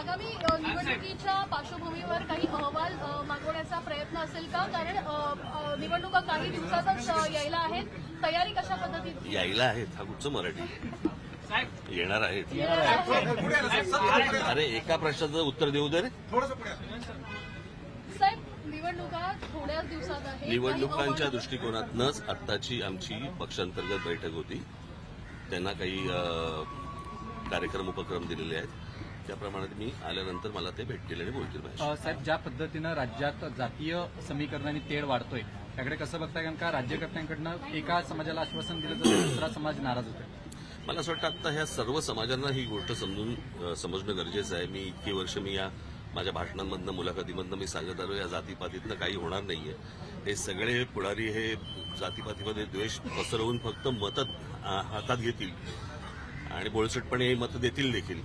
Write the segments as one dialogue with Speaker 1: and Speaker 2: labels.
Speaker 1: आगामी निवडणुकीच्या पार्श्वभूमीवर काही अहवाल मागवण्याचा प्रयत्न असेल का? कारण निवडणुका काही दिवसातच यायला आहेत. तयारी कशा पद्धतीने
Speaker 2: यायला आहेत. हा कुठचं मराठी. येणार आहेत.
Speaker 1: आहे?
Speaker 2: अरे एका प्रश्नाचं उत्तर देऊ दे रे.
Speaker 1: साहेब निवडणुका थोड्याच दिवसात आहेत. काही
Speaker 2: निवडणुकांच्या दृष्टिकोनातनंच आत्ताची आमची पक्षांतर्गत बैठक होती. त्यांना काही कार्यक्रम उपक्रम दिलेले आहेत. त्याप्रमाणे मी आल्यानंतर मला ते भेटतील आणि बोलतील
Speaker 3: साहेब ज्या पद्धतीनं राज्यात जातीय समीकरणाने तेढ वाढतोय त्याकडे कसं बघताय? कारण का राज्यकर्त्यांकडनं एका समाजाला आश्वासन दिलं तर दुसरा समाज नाराज होतोय.
Speaker 2: मला असं वाटतं आता ह्या सर्व समाजांना ही गोष्ट समजून समजणं गरजेचं आहे. मी इतकी वर्ष मी या माझ्या भाषणांमधनं मुलाखतीमधनं मी सांगत आलो या जातीपातीतनं काही होणार नाहीये. हे सगळे पुढारी हे जातीपातीमध्ये द्वेष पसरवून फक्त मतं हातात घेतील आणि बोळसटपणे हे मतं देतील देखील.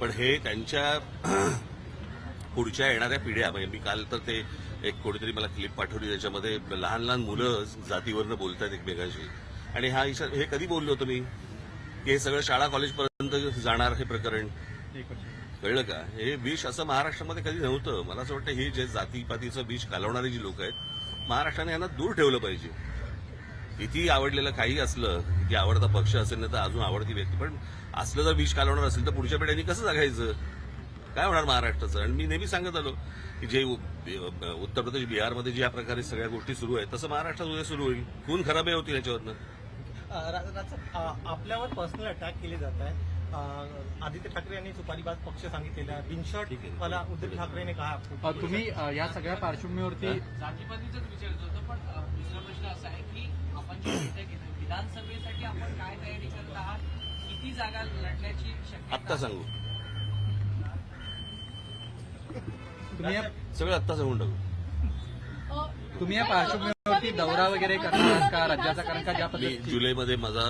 Speaker 2: पण हे त्यांच्या पुढच्या येणाऱ्या पिढ्या म्हणजे मी काल तर ते एक कोणीतरी मला क्लिप पाठवली त्याच्यामध्ये लहान लहान मुलं जातीवरनं बोलतात एकमेकांशी. आणि हा इशार हे कधी बोललो होतो मी की हे सगळं शाळा कॉलेजपर्यंत जाणार हे प्रकरण? कळलं का? हे विष असं महाराष्ट्रामध्ये कधी नव्हतं. मला असं वाटतं हे जे जातीपातीचं विष कालवणारी जी लोक आहेत महाराष्ट्राने यांना दूर ठेवलं पाहिजे. किती आवडलेलं काही असलं किती आवडता पक्ष असेल ना तर अजून आवडती व्यक्ती. पण असलं जर विष कालवणार असेल तर पुढच्या पिढ्यांनी कसं जगायचं? काय होणार महाराष्ट्राचं? आणि मी नेहमी सांगत आलो की जे उत्तर प्रदेश बिहारमध्ये ज्या प्रकारे सगळ्या गोष्टी सुरू आहेत तसं महाराष्ट्रात उद्या सुरू होईल. खून खराब होतील याच्यावरनं.
Speaker 4: राज- आपल्यावर पर्सनल अटॅक केले जात आहे. आदित्य ठाकरे यांनी सुपारीबाज पक्ष सांगितलेला बिनशॉट
Speaker 2: आहे.
Speaker 4: मला उद्धव ठाकरेने कहा.
Speaker 3: तुम्ही या सगळ्या पार्श्वभूमीवरती
Speaker 5: जातीपातीचाच विचारत होतो पण दुसरा प्रश्न असा आहे की आपण जी बैठक घेतो विधानसभेसाठी आपण काय तयारी करत आहात? किती जागा लढण्याची शक्यता
Speaker 2: आत्ता सांगू.
Speaker 3: तुम्ही
Speaker 2: सगळं आत्ता सांगून टाकू.
Speaker 1: अ,
Speaker 3: तुम्ही या पार्श्वभूमीवरती दौरा वगैरे करणार का? राज्याचा कारण का ज्या
Speaker 2: जुलैमध्ये माझा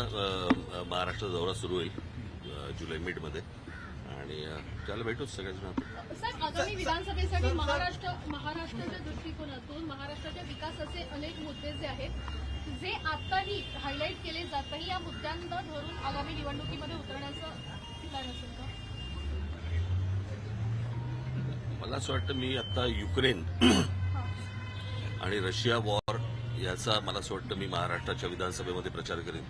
Speaker 2: महाराष्ट्र दौरा सुरू होईल. जुलै मिडमध्ये. आणि त्याला भेटूच
Speaker 1: साहेब आगामी विधानसभेसाठी महाराष्ट्र महाराष्ट्राच्या दृष्टिकोनातून महाराष्ट्राच्या विकासाचे अनेक मुद्दे जे आहेत जे आताही हायलाईट केले जात नाही या मुद्द्यांना धरून आगामी निवडणुकीमध्ये उतरण्याचं ठिकाण असेल का?
Speaker 2: मला असं वाटतं मी आता युक्रेन आणि रशिया वॉर याचा मला असं वाटतं मी महाराष्ट्राच्या विधानसभेमध्ये प्रचार करेन.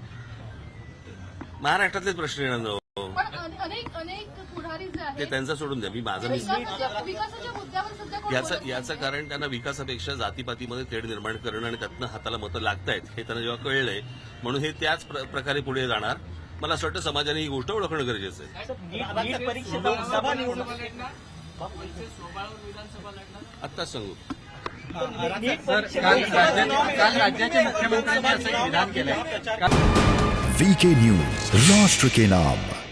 Speaker 2: महाराष्ट्रातलेच प्रश्न येणार ना हो.
Speaker 1: पण अने- अनेक अनेक पुढारी जे
Speaker 2: ते त्यांचा सोडून द्या. मी माझं याचं याचं. कारण त्यांना विकासापेक्षा जातीपातीमध्ये तेढ निर्माण करणं आणि त्यातनं हाताला मतं लागतायत हे त्यांना जेव्हा कळलंय म्हणून हे त्याच प्र- प्रकारे पुढे जाणार. मला असं वाटतं समाजाने ही गोष्ट ओळखणं गरजेचं आहे. आत्ताच सांगू.
Speaker 3: काल राज्याचे काल मुख्यमंत्र्यांनी असं विधान केलंय. का
Speaker 6: वीके न्यूज राष्ट्र के नाम